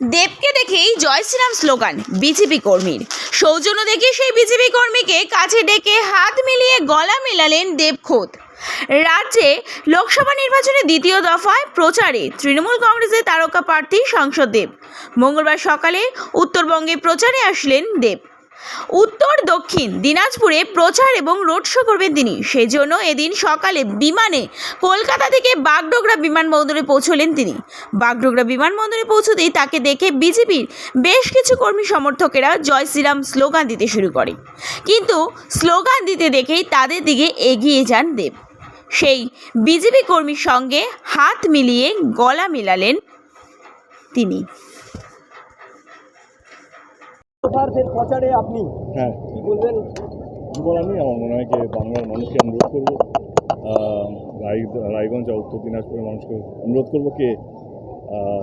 দেবকে দেখেই জয় Shriram slogan, BJP কর্মীর। সৌজন্য দেখে সেই বিজেপি কর্মীকে কাছে ডেকে হাত মিলিয়ে গলা মেলালেন দেব খোদ। রাজ্যে লোকসভা নির্বাচনে দ্বিতীয় দফায় প্রচারে তৃণমূল কংগ্রেসের তারকা প্রার্থী সাংসদ দেব। মঙ্গলবার সকালে উত্তরবঙ্গে প্রচারে আসলেন দেব। উত্তর, দক্ষিণ দিনাজপুরে প্রচার এবং রোড শো করবেন তিনি। সেজন্য এদিন সকালে বিমানে কলকাতা থেকে বাগডোগরা বিমানবন্দরে পৌঁছলেন তিনি। বাগডোগরা বিমানবন্দরে পৌঁছতেই তাকে দেখে বিজেপির বেশ কিছু কর্মী সমর্থকেরা জয় শ্রীরাম স্লোগান দিতে শুরু করে। কিন্তু স্লোগান দিতে দেখেই তাদের দিকে এগিয়ে যান দেব। সেই বিজেপি কর্মীর সঙ্গে হাত মিলিয়ে গলা মিলালেন তিনি। প্রচারে আপনি হ্যাঁ। কি বলবেন? বলার নেই আমার মনে হয় যে বাংলার মানুষকে অনুরোধ করব। রায় রায়গঞ্জ আর উত্তর দিনাজপুরের মানুষকে অনুরোধ করব কে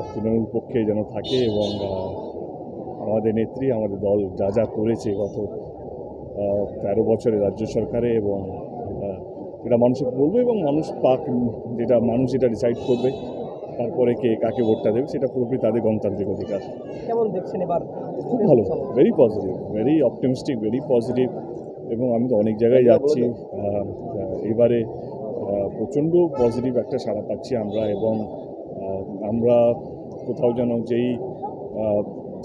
তৃণমূল পক্ষে যেন থাকে এবং আমাদের নেত্রী আমাদের দল যা যা করেছে গত তেরো বছরে রাজ্য সরকারে এবং এটা মানুষকে বলব এবং মানুষ পাক যেটা মানুষ যেটা ডিসাইড করবে তারপরে কে কাকে ভোটটা দেবে সেটা পুরোপুরি তাদের গণতান্ত্রিক অধিকার। কেমন দেখছেন এবার? খুব ভালো very positive very optimistic very positive এবং আমি তো অনেক জায়গায় যাচ্ছি এবারে প্রচণ্ড পজিটিভ একটা সাড়া পাচ্ছি আমরা এবং আমরা কোথাও যেন যেই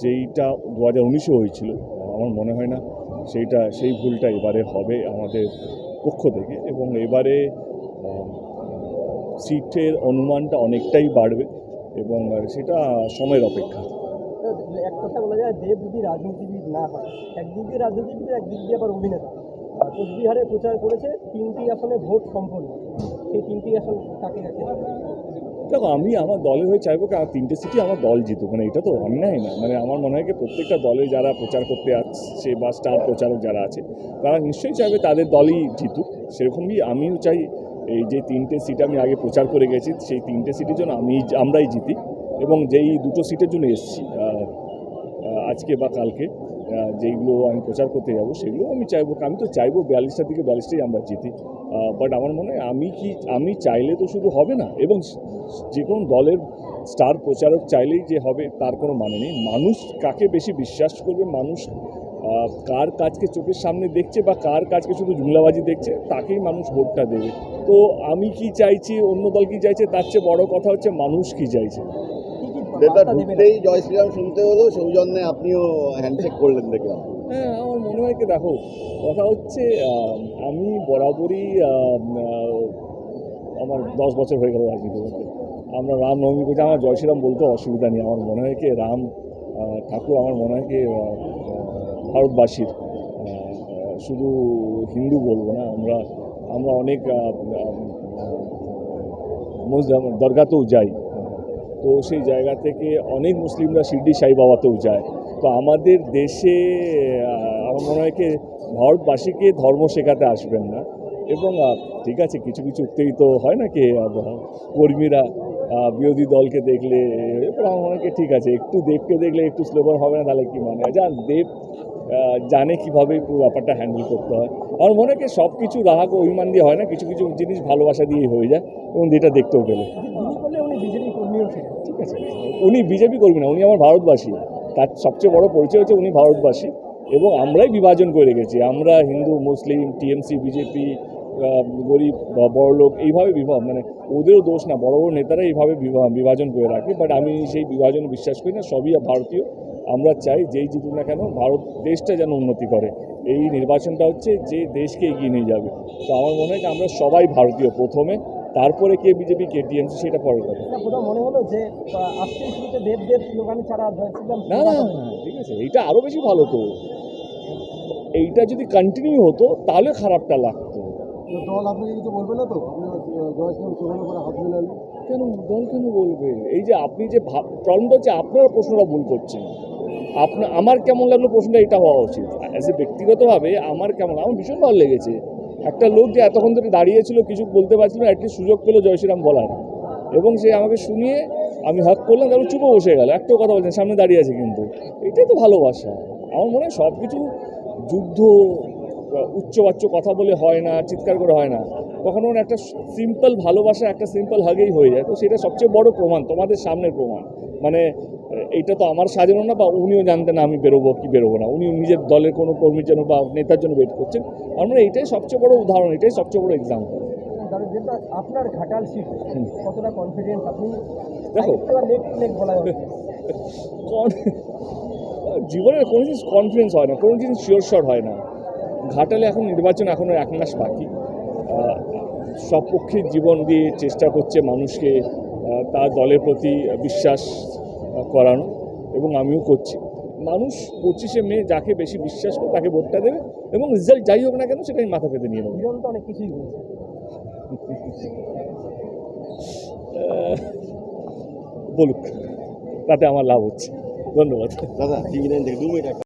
যেইটা দু হাজার উনিশে হয়েছিল আমার মনে হয় না সেইটা সেই ভুলটা এবারে হবে আমাদের পক্ষ থেকে এবং এবারে সিটের অনুমানটা অনেকটাই বাড়বে এবং সেটা সময়ের অপেক্ষা। এক কথা বলা যায় দেব যদি রাজনীতিবিদ না হয় একদিক দিয়ে রাজনীতিবিদ একদিক দিয়ে আবার অভিনেতা। কোচবিহারে প্রচার করেছে তিনটি আসনে ভোট সম্পন্ন। সেই তিনটি আসন তাকে রাখে দেখো আমি আমার দলের হয়ে চাইব তিনটে সিটি আমার দল জিতুক মানে এটা তো অন্যায় না। মানে আমার মনে হয় কি প্রত্যেকটা দলে যারা প্রচার করতে আসছে বা স্টার প্রচারক যারা আছে তারা নিশ্চয়ই চাইবে তাদের দলই জিতুক। সেরকমই আমিও চাই এই যে তিনটে সিট আমি আগে প্রচার করে গেছি, সেই তিনটে সিটের জন্য আমি, আমরাই জিতি। এবং যেই দুটো সিটের জন্য এসেছি আজকে বা কালকে যেইগুলো আমি প্রচার করতে যাব, সেগুলো আমি চাইব, আমি তো চাইব বিয়াল্লিশটার দিকে বিয়াল্লিশটাই আমরা জিতি। বাট আমার মনে হয় আমি কি, আমি চাইলে তো শুধু হবে না, এবং যে কোনো দলের স্টার প্রচারক চাইলেই যে হবে, তার কোনো মানে নেই। মানুষ কাকে বেশি বিশ্বাস করবে, মানুষ কার কাজকে চোখের সামনে দেখছে বা কার কাজকে শুধু জুমলাবাজি দেখছে তাকেই মানুষ ভোটটা দেবে। তো আমি কি চাইছি অন্য দল কি চাইছে তার চেয়ে বড় কথা হচ্ছে মানুষ কি চাইছে। ঢুকতেই জয় শ্রীরাম শুনতে হলো সৌজন্যে আপনিও হ্যান্ডশেক করলেন দেখলাম। হ্যাঁ আমার মনে হয় কি দেখো কথা হচ্ছে আমি বরাবরই আমার দশ বছর হয়ে গেল রাজনীতি করতে আমরা রামনবমী করছি আমার জয় শ্রীরাম বলতে অসুবিধা নেই। আমার মনে হয় কি রাম ঠাকুর আমার মনে হয় কি ভারতবাসীর। শুধু হিন্দু বলব না, আমরা আমরা অনেক দরগাতেও যাই। তো সেই জায়গা থেকে অনেক মুসলিমরা শিরডি সাই বাবাতেও যায়। তো আমাদের দেশে আমার মনে হয় ভারতবাসীকে ধর্ম শেখাতে আসবেন না। এবং ঠিক আছে, কিছু কিছু উত্তেজিত হয় না কি কর্মীরা বিরোধী দলকে দেখলে, এরপর আমার মনে ঠিক আছে, একটু দেবকে দেখলে একটু স্লোগান হবে না, তাহলে কি মানে যা দেব জানে কীভাবে পুরো ব্যাপারটা হ্যান্ডেল করতে হয়। আমার মনে হয় সব কিছু রাহাকে অভিমান দিয়ে হয় না কিছু কিছু জিনিস ভালোবাসা দিয়েই হয়ে যায় এবং যেটা দেখতেও পেলে। উনি বিজেপি কর্মীও ঠিক আছে উনি বিজেপি করবেন না উনি আমার ভারতবাসী। তার সবচেয়ে বড় পরিচয় হচ্ছে উনি ভারতবাসী এবং আমরাই বিভাজন করে রেখেছি আমরা হিন্দু মুসলিম টিএমসি বিজেপি গরিব বা বড়লোক এইভাবে বিভাগ মানে ওদেরও দোষ না বড় বড় নেতারা এইভাবে বিভা- বিভাজন করে রাখে বাট আমি সেই বিভাজন বিশ্বাস করি না সবই ভারতীয়। আমরা চাই যেই জিতুক না কেন ভারত দেশটা যেন উন্নতি করে। এই নির্বাচনটা হচ্ছে যে দেশকে এগিয়ে নিয়ে যাবে। তো আমার মনে হয় যে আমরা সবাই ভারতীয় প্রথমে তারপরে কে বিজেপি কে টিএমসি সেটা পরে কথা। মনে হলো যে দেব দেব ছাড়া না না ঠিক আছে এইটা আরও বেশি ভালো তো এইটা যদি কন্টিনিউ হতো তাহলে খারাপটা লাগতো। দল আপনাকে কিছু বলবে না তো? হাত কেন, দল কেন বলবে? এই যে আপনি যে প্রবলেমটা হচ্ছে আপনারা প্রশ্নটা ভুল করছেন। আপনার আমার কেমন লাগল প্রশ্নটা, এটা হওয়া উচিত। অ্যাজ এ ব্যক্তিগতভাবে আমার কেমন, আমার ভীষণ ভালো লেগেছে। একটা লোক যে এতক্ষণ ধরে দাঁড়িয়েছিল কিছু বলতে পারছিল না অ্যাটলিস্ট সুযোগ পেল জয়শ্রীরাম বলার। এবং সে আমাকে শুনিয়ে আমি হাক করলাম, তারপর চুপও বসে গেল। একটাও কথা বলছেন, সামনে দাঁড়িয়ে আছে কিন্তু। এটাই তো ভালোবাসা। আমার মনে হয় সব কিছু যুদ্ধ উচ্চবাচ্য কথা বলে হয় না চিৎকার করে হয় না। কখনো একটা সিম্পল ভালোবাসা একটা সিম্পল হাগেই হয়ে যায়। তো সেটা সবচেয়ে বড় প্রমাণ তোমাদের সামনের প্রমাণ। মানে এইটা তো আমার সাজানো না বা উনিও জানতেন না আমি বেরোবো কি বেরোবো না। উনি নিজের দলের কোনো কর্মীর জন্য বা নেতার জন্য ওয়েট করছেন। আমরা এইটাই সবচেয়ে বড় উদাহরণ এটাই সবচেয়ে বড় এক্সাম্পল আপনার ঘাটাল সিট কতটা কনফিডেন্স আপনি দেখো। জীবনের কোনো জিনিস কনফিডেন্স হয় না কোনো জিনিস শিওর শর হয় না। ঘাটালে এখন নির্বাচন এখনও এক মাস বাকি। সব পক্ষে জীবন দিয়ে চেষ্টা করছে মানুষকে তার দলের প্রতি বিশ্বাস করানো এবং আমিও করছি। মানুষ পঁচিশে মে যাকে বেশি বিশ্বাস করে তাকে ভোটটা দেবে এবং রেজাল্ট যাই হোক না কেন সেটা আমি মাথা পেতে নিয়ে নেব। অনেক কিছুই বলুক তাতে আমার লাভ হচ্ছে। ধন্যবাদ। দাদা